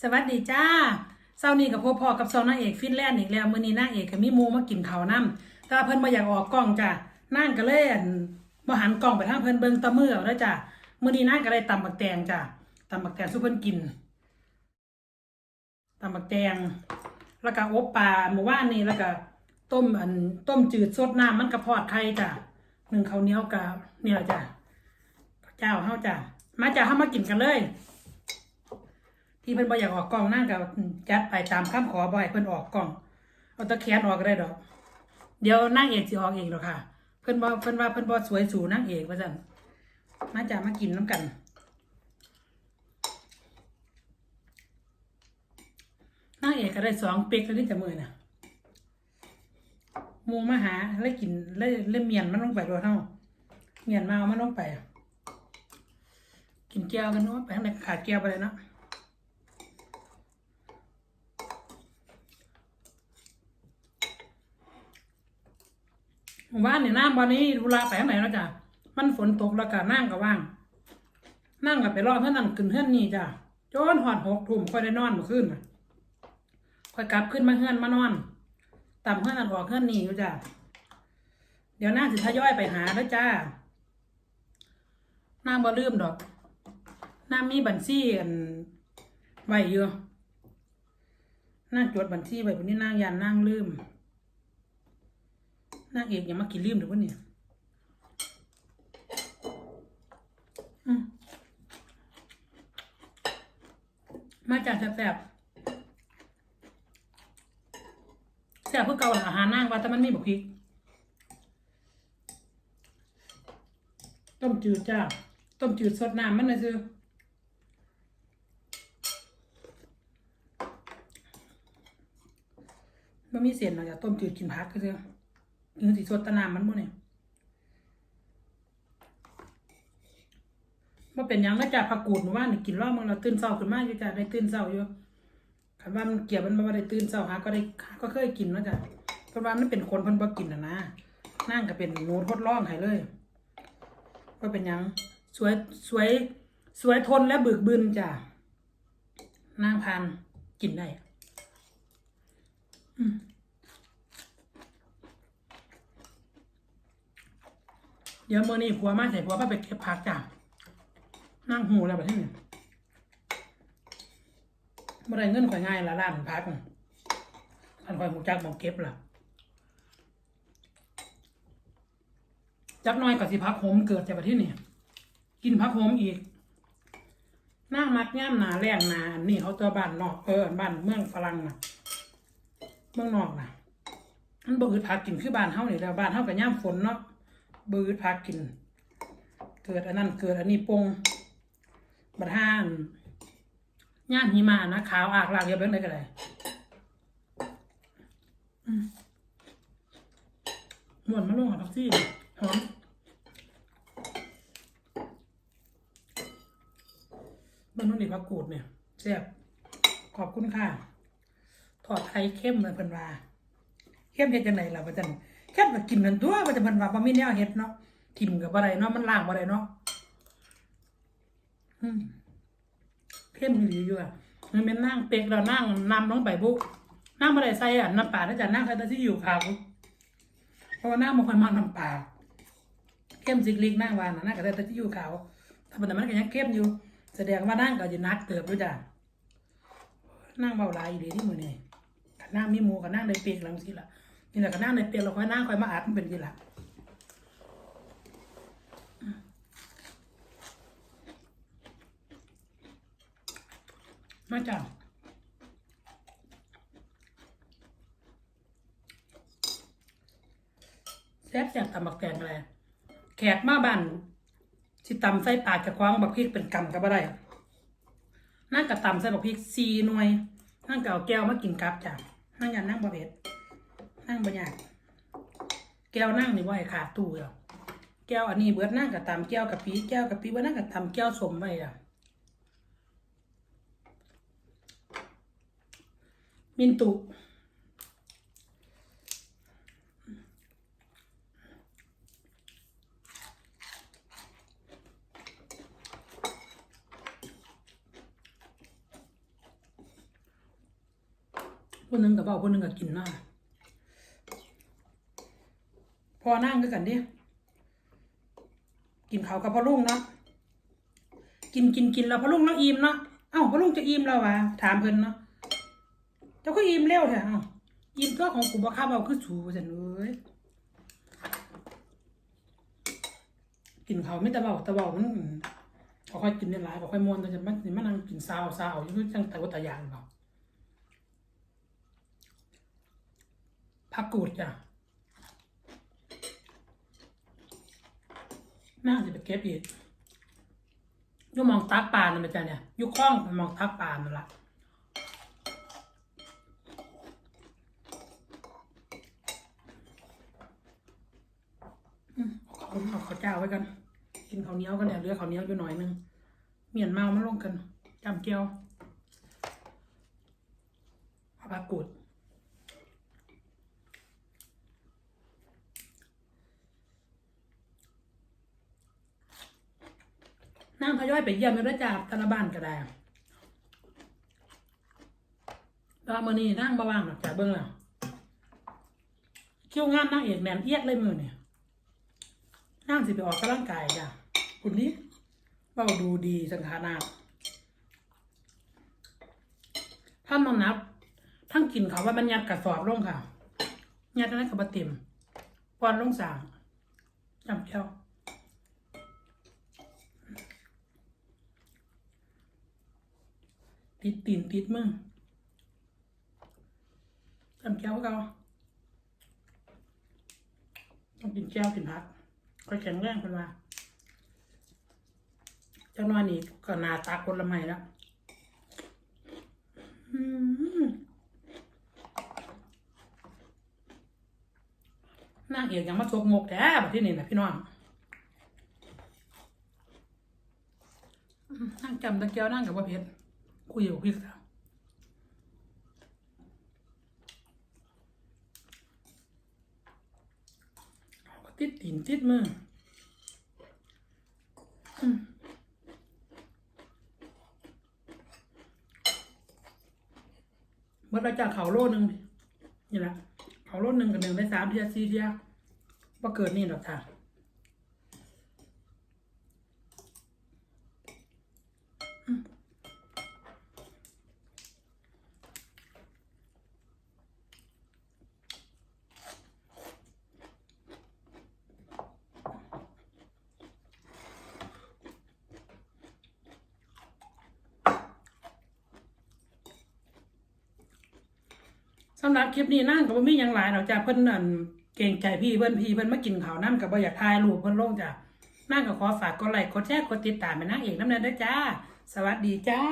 สวัสดีจ้าเช้านี้กับพ่อพ่อกับซองนางเอกฟินแลนด์อีกแล้วมื้อนี้นางเอกก็มีหมูมากินข้าวนํแต่ว่าเพิ่นบ่อยากออกกล้องจ้ะนางก็เลยอั่นบ่หันกล้องไปทางเพิ่นเบิ่งตะมือเอาเด้อจ้ะมื้อนี้นางก็เลยตำบักแตงจ้ะตำบักแตงสู่เพิ่นกินตำบักแตงแล้วก็อบปลาเมื่อวานนี้แล้วก็ต้มอันต้มจืดสดน้ำมันกระพอดไข่จ้ะหนึ่งข้าวเหนียวกับเนี่ล่ะจ้ะเจ้าเฮาจ้ะมาจ้ะเฮามากินกันเลย ที่เพิ่นบ่อยากออกกล้องนั่งก็จัดไปตามคำขอบ่ให้เพิ่นออกกล้องเอาตะแขนออกก็ได้ดอก เดี๋ยวนางเอกสิออกเองดอกค่ะ เพิ่นบ่เพิ่นว่าเพิ่นบ่สวยสู่นางเอกว่าซั่นมาจ้ามากินน้ำกันนางเอกก็ได้สองเป๊กแล้วนี่จะมือน่ะมูมาหาแล้วกินแล้วแล้วเมียนมันลงไปด้วยเฮาเมียนมาเอามันลงไป กินแก้วกันเนาะไปข้างในขาดแก้วไปเลยเนาะ ว่านเนี่ยน้ำวันนี้ธุระไปทางไหนแล้วจ้ะมันฝนตกแล้วก็นั่งก็ว่าง นั่งกับไปรอเท่านั้นขึ้นเฮือนนี่จ้ะจนหอดหกทุ่มค่อยได้นอนมื่อคืนค่อยกลับขึ้นมาเฮือนมานอนต่ำเฮือนนั่นออกเฮือนนี่อยู่จ้ะเดี๋ยวนั่งสิทยอยไปหาแล้วจ้านั่งบ่ลืมดอกนั่งมีบัญชีอันไว้อยู่นั่งจดบัญชีไว้วันนี้นั่งยันนั่งลืม นางเอกอย่ามากินลืมเดี๋ยววะเนี่ยมาจากแซ่บแซ่บเพื่อเกาหลังอาหารนางว่าแต่มันมีบุกพริก ต้มจืดจ้า ต้มจืดสดน้ำมันเลยซื้อมันมีเสียนหรอกจ้ะต้มจืดกินพักก็ซื้อ กินสีสดตะนามมันบ่เนี่ยว่าเป็นยังแล้วจ้าผักกูดหมู่านนี่กินรอบมึงเราตื่นเช้าขึ้นมาอยู่จ้าได้ตื่นเช้าอยู่คันว่ามันเกี่ยวมันบ่ได้ตื่นเช้าหาก็ได้ก็เคยกินนะจ้ะเพราะว่ามันเป็นคนเพิ่นบ่กินน่ะนะนั่งก็เป็นหนูทดลองให้เลยว่าเป็นยังสวยสวยสวยทนและบึกบึนจ้ะนางพานกินได้ อืม ดี๋ยวมื่อนี้ผัวมาใส่ผัวมาไปเก็บผักจ้ะนั่งหูแล้วแบบนี้เมื่อไรเงินข่อยง่ายละล้านพักอันข่อยหูจักมองเก็บล่ะจักน้อยกับสิพักโหมเกิดจากประเทศนี่กินพักโหมอีกนั่งมักย่ามหนาแรงหนานี่เขาตัวบ้านนอกเออบ้านเมืองฝรั่งนะเมืองนอกนะมันบ่อึดพักกินคือบ้านเฮานี่แหล้วบ้านเฮากับย่ามฝนเนาะ บืดพากิน เกิดอันนั้นเกิดอันนี้ปงบัดห้านย่านหิมะนะขาวอากลากเยบร้อยเลยก็ได้อืมหมวนมาลงหอพักซี่หอมมันนุ่นนี่พักกูดเนี่ยแซ่บขอบคุณค่ะทอดไข่เข้มเลยเพิ่นว่าเข้มเฮ็ดจังไดล่ะว่าจัง เข้มก็กินนั่นตัวว่าจะเพิ่นว่าบ่มีแนวเฮ็ดเนาะทิ่มก็บ่ได้เนาะมันล้างบ่ได้เนาะเข้มอีหลีอยู่อะมันเป็นนางเป็กแล้วนางนำลงไปบุนางบ่ได้ใส่อะน้ำปลาแล้วจ้ะนางใส่แต่ที่อยู่ขาวเพราะว่านางบ่ค่อยมักน้ำปลาเข้มสิกลิกนางวาน่ะนางก็ได้แต่ที่อยู่ขาวถ้ามันมันก็ยังเข้มอยู่ แสดงว่านางก็สินักเติบอยู่จ้ะนางเว้าหลายอีหลีที่มือนี้คันนางมีหมูกับนางได้เป็กแล้วจังซี่ล่ะ นี่แหละก็นั่งในเตียงเราค่อยนั่งค่อยมาอัดมันเป็นทีหละมาจ้าแซ่บแซ่บตำบักแตงอะไรแขกมาบ้านสิตำใส่ปากจะคว้างบักพริกเป็นกำกับอะไรนั่งกับตำใส่บักพริกซีหน่วยนั่งกับเอาแก้วมากินกับจ้ะนั่งอย่านั่งบะเพ็ด นั่งบรรยากแก้วนั่งนี่ว่าให้ขาดตู้แล้วแก้วอันนี้เบิดนั่งกับตำแก้วกับปีแก้วกับปีเบิดนั่งกับตำแก้วสมไว้อะมินตุคนหนึงกับเบาคนหนึงกับกินเนา พอนั่งก็กันดิกินเขาวกับพ่อลุงเนาะกินกินกินแล้วพ่อลุงแล้วอิ่มเนาะเอ้าพ่อลุงจะอิ่มแล้ววะถามเพิ่นเนาะเจ้าก็อิ่มเร็วเถอะเอ้าอิ่มตัวของกูบ่ค้าเอาคือสูซั่นเอ้ยกินเขาวไม่ตะเบาตะเบามันบ่ค่อยกินได้หลายบ่ค่อยม่วนแต่จะมันมานั่งกินซาวซาวอยู่จังแต่ว่าตะยานเปล่าผักกูดจ้ะ น่าจะไปเก็บอีกยูมองตักปลานั่นไปจ้ะเนี่ยยูคล้องมองตักปลานั่นละอืมเอาเอาข้าวเจ้าไว้กัน กินข้าวเหนียวกันเนี่ยเหลือข้าวเหนียวอยู่หน่อยนึงเมียนเมามาลงกันจำเกียวอาปลากูด นั่งทยอยไปเยี่ยมอยู่ด้วจ้าตละบ้านก็ได้ตว่ามือนี้นั่งบ่ว่างหรอกจ้าเบิ่งแล้วคิวงานนั่งเอกแหนมเอียดเลยมือเนี่ยนั่งสิไปออกกำลังกายจ้ะคุณนี้เว่าดูดีสังขารนาท่านนอนนับทั้งกินเขาว่ามันยัดกระสอบลงค่ะยัดนั้นกับบะเต็มปอนลงสางจำเจ้า ติดตีนติดมึงทำแก้วเขาต้องกินแก้วกินผักค่อยแข็งแรงเป็นว่าเจ้าน้อยนี่ก็นาตาคนละไม้แล้วนางเอกยังมาตกงกแท้แบบที่นี่นะพี่น้องนั่งจำตะเกียวนั่งกับว่าเพชร คุยกับพี่สาวติดตีนติดมืออืมเมื่อเราจากเขาโลหนึ่งนี่แหละเขาโลหนึ่งกับหนึ่งได้สามเทียสี่เทียว่าเกิดนี่หรอกค่ะ สำหรับคลิปนี้นั่งกับมีอย่างหลายเราจะเพิ่นนั่นเก่งใจพี่เพิ่นพี่เพิ่นมากินข้าวน้ำกับบ่อยากถ่ายรูปเพิ่นลงจ้ะนั่งกับขอฝากกดไลค์กดแชร์กดติดตามไปนั่งเอกน้ำเนินด้วยจ้า สวัสดีจ้า